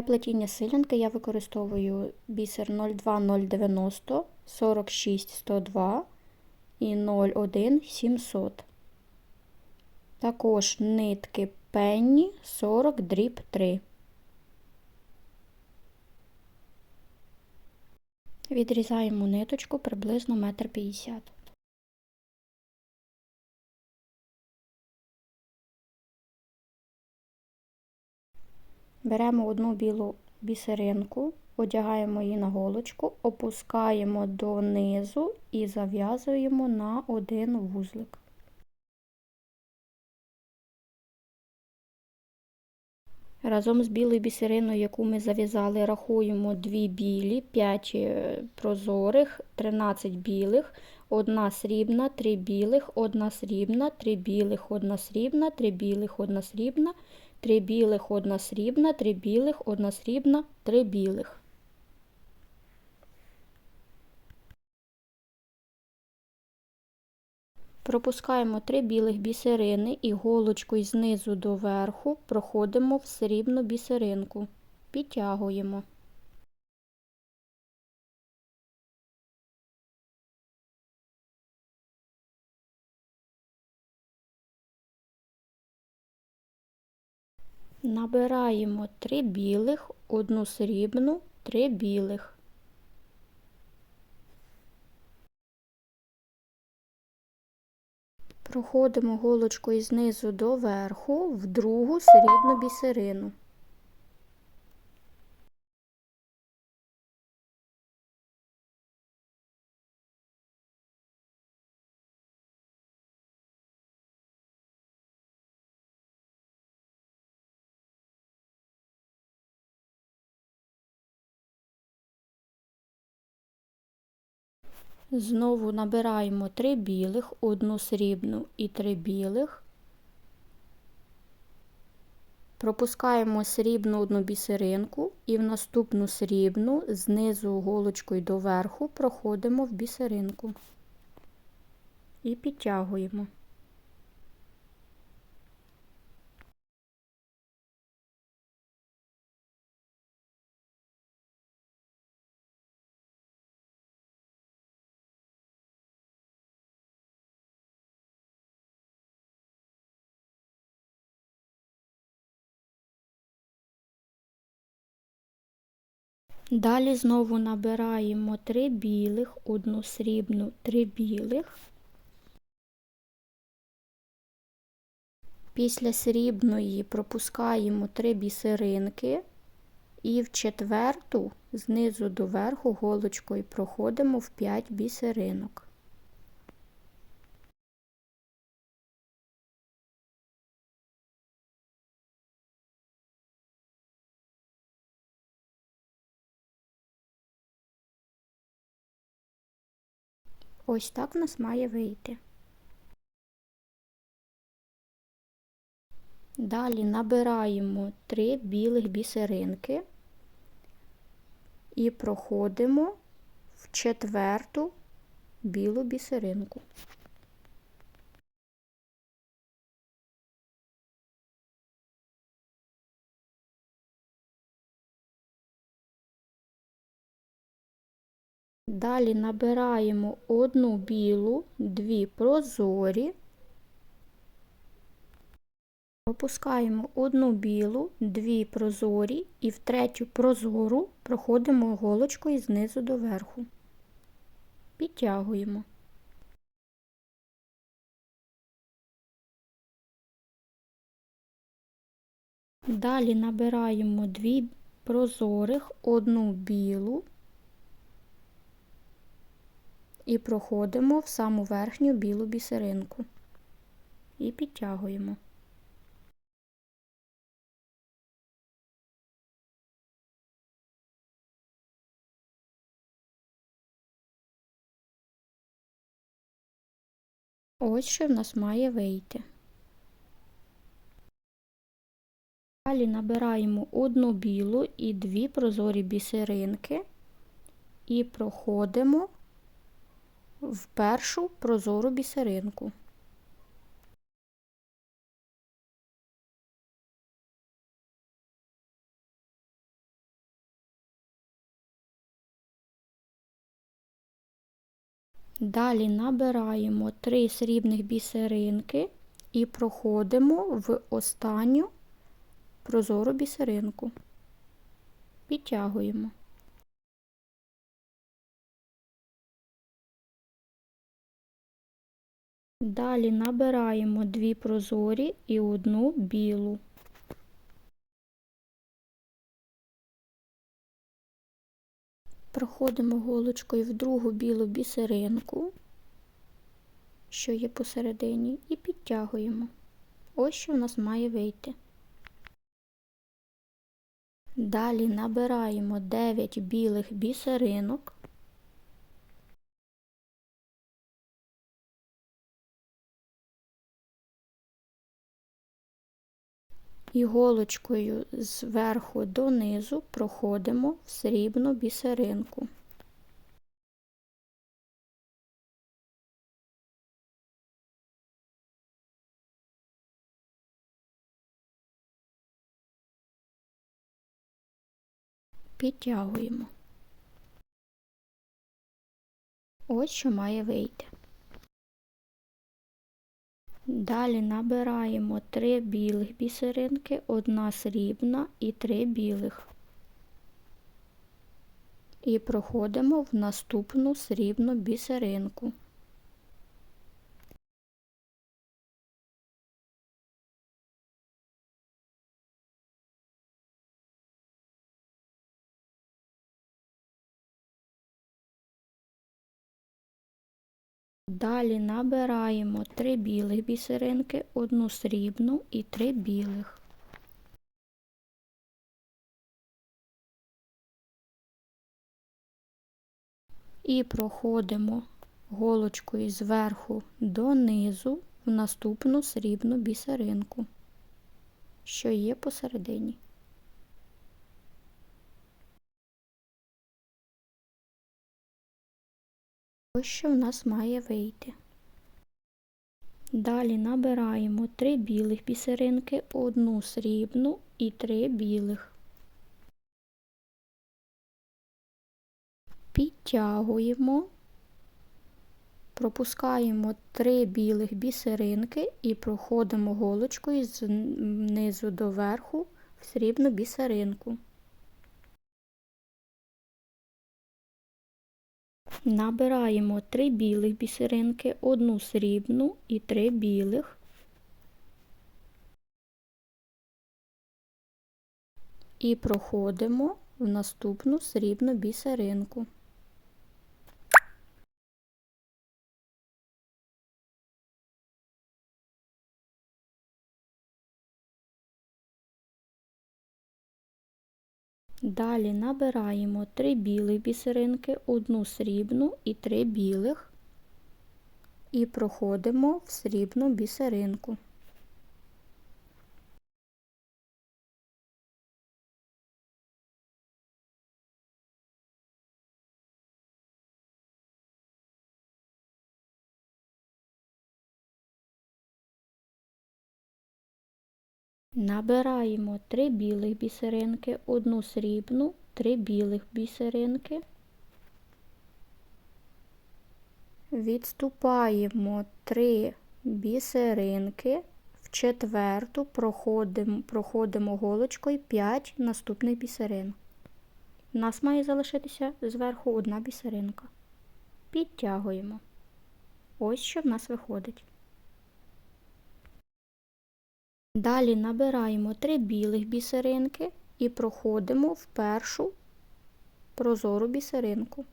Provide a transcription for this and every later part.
Для плетіння силянки я використовую бісер 02090, 46102 і 01700. Також нитки пенні 40 дріб 3. Відрізаємо ниточку приблизно 1,50 м. Беремо одну білу бісеринку, одягаємо її на голочку, опускаємо донизу і зав'язуємо на один вузлик. Разом з білою бісериною, яку ми зав'язали, рахуємо 2 білі, 5 е, прозорих, 13 білих, 1 срібна, 3 білих, 1 срібна, 3 білих, 1 срібна, 3 білих, 1 срібна, 3 білих, 1 срібна, 3 білих, 1 срібна, 3 білих. Пропускаємо 3 білих бісерини і голочкою знизу до верху проходимо в срібну бісеринку. Підтягуємо. Набираємо 3 білих, 1 срібну, 3 білих. Проходимо голочкою знизу до верху в другу срібну бісерину. Знову набираємо 3 білих, одну срібну і 3 білих. Пропускаємо срібну одну бісеринку і в наступну срібну знизу голочкою до верху проходимо в бісеринку і підтягуємо. Далі знову набираємо 3 білих, одну срібну, 3 білих. Після срібної пропускаємо 3 бісеринки і в четверту знизу до верху голочкою проходимо в 5 бісеринок. Ось так в нас має вийти. Далі набираємо 3 білих бісеринки і проходимо в четверту білу бісеринку. Далі набираємо одну білу, дві прозорі, опускаємо одну білу, дві прозорі і в третю прозору проходимо голочкою знизу до верху. Підтягуємо. Далі набираємо дві прозорих, одну білу, і проходимо в саму верхню білу бісеринку і підтягуємо. Ось що в нас має вийти. Далі набираємо одну білу і дві прозорі бісеринки і проходимо в першу прозору бісеринку. Далі набираємо три срібних бісеринки і проходимо в останню прозору бісеринку. Підтягуємо. Далі набираємо дві прозорі і одну білу. Проходимо голочкою в другу білу бісеринку, що є посередині, і підтягуємо. Ось що в нас має вийти. Далі набираємо 9 білих бісеринок. І голочкою зверху донизу проходимо в срібну бісеринку. Підтягуємо. Ось що має вийти. Далі набираємо 3 білих бісеринки, одна срібна і 3 білих. І проходимо в наступну срібну бісеринку. Далі набираємо 3 білих бісеринки, одну срібну і 3 білих. І проходимо голочкою зверху донизу в наступну срібну бісеринку, що є посередині. Що в нас має вийти. Далі набираємо 3 білих бісеринки, одну срібну і 3 білих. Підтягуємо, пропускаємо 3 білих бісеринки і проходимо голочкою знизу до верху в срібну бісеринку. Набираємо 3 білих бісеринки, одну срібну і 3 білих. І проходимо в наступну срібну бісеринку. Далі набираємо 3 білих бісеринки, одну срібну і 3 білих і проходимо в срібну бісеринку. Набираємо 3 білих бісеринки, одну срібну, 3 білих бісеринки. Відступаємо 3 бісеринки, в четверту проходимо, проходимо голочкою 5 наступних бісерин. У нас має залишитися зверху одна бісеринка. Підтягуємо. Ось що в нас виходить. Далі набираємо 3 білих бісеринки і проходимо в першу прозору бісеринку.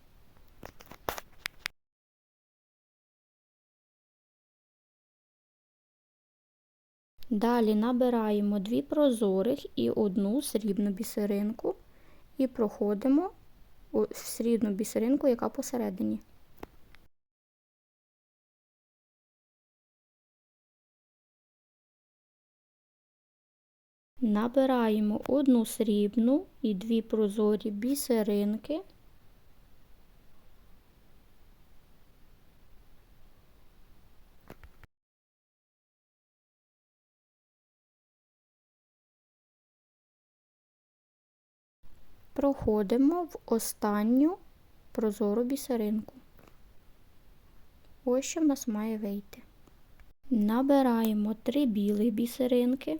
Далі набираємо 2 прозорих і одну срібну бісеринку і проходимо в срібну бісеринку, яка посередині. Набираємо одну срібну і дві прозорі бісеринки. Проходимо в останню прозору бісеринку. Ось що в нас має вийти. Набираємо три білих бісеринки.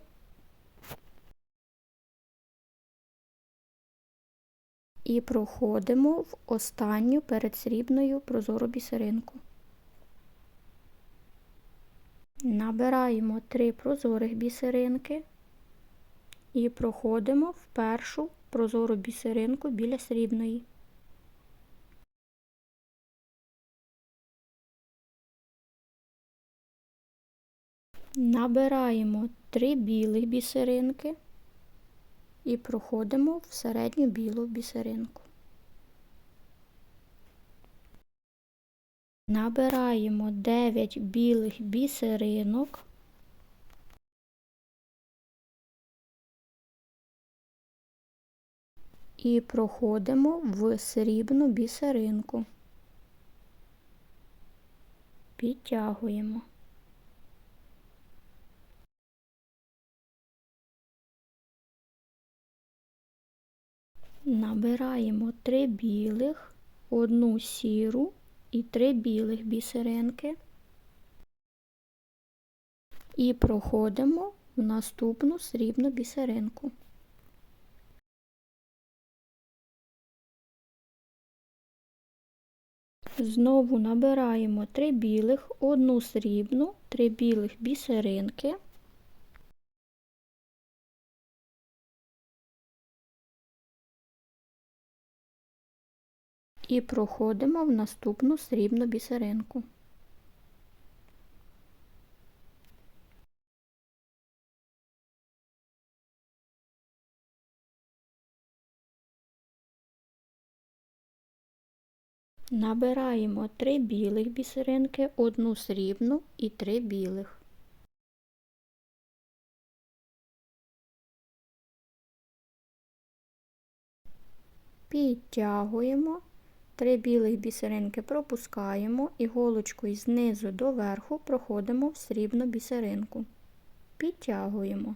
І проходимо в останню перед срібною прозору бісеринку. Набираємо три прозорих бісеринки і проходимо в першу прозору бісеринку біля срібної. Набираємо три білих бісеринки і проходимо в середню білу бісеринку. Набираємо 9 білих бісеринок. І проходимо в срібну бісеринку. Підтягуємо. Набираємо три білих, одну сіру і три білих бісеринки і проходимо в наступну срібну бісеринку. Знову набираємо три білих, одну срібну, три білих бісеринки. І проходимо в наступну срібну бісеринку. Набираємо три білих бісеринки, одну срібну і три білих. Підтягуємо, три білих бісеринки пропускаємо і голочкою знизу до верху проходимо в срібну бісеринку. Підтягуємо.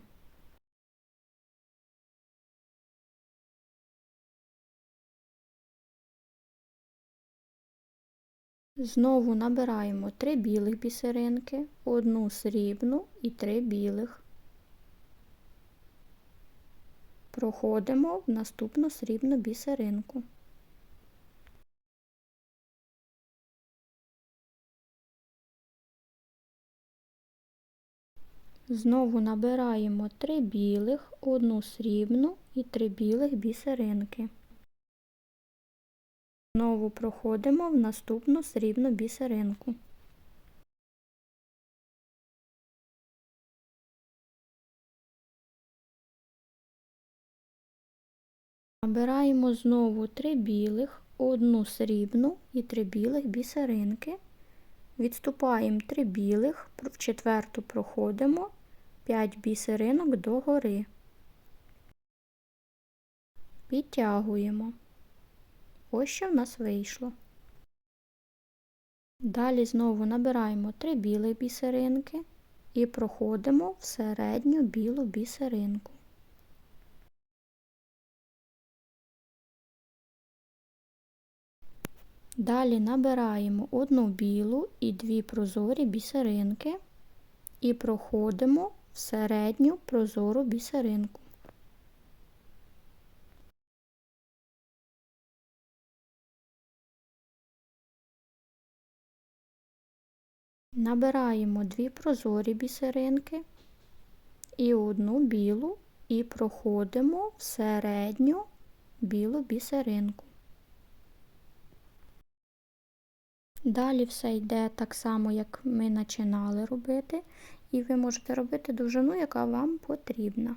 Знову набираємо три білих бісеринки, одну срібну і три білих. Проходимо в наступну срібну бісеринку. Знову набираємо три білих, одну срібну і три білих бісеринки. Знову проходимо в наступну срібну бісеринку. Набираємо знову три білих, одну срібну і три білих бісеринки. Відступаємо три білих, в четверту проходимо 5 бісеринок догори. Підтягуємо. Ось що в нас вийшло. Далі знову набираємо три білі бісеринки і проходимо в середню білу бісеринку. Далі набираємо одну білу і дві прозорі бісеринки і проходимо в середню прозору бісеринку. Набираємо дві прозорі бісеринки і одну білу і проходимо в середню білу бісеринку. Далі все йде так само, як ми починали робити, і ви можете робити довжину, яка вам потрібна.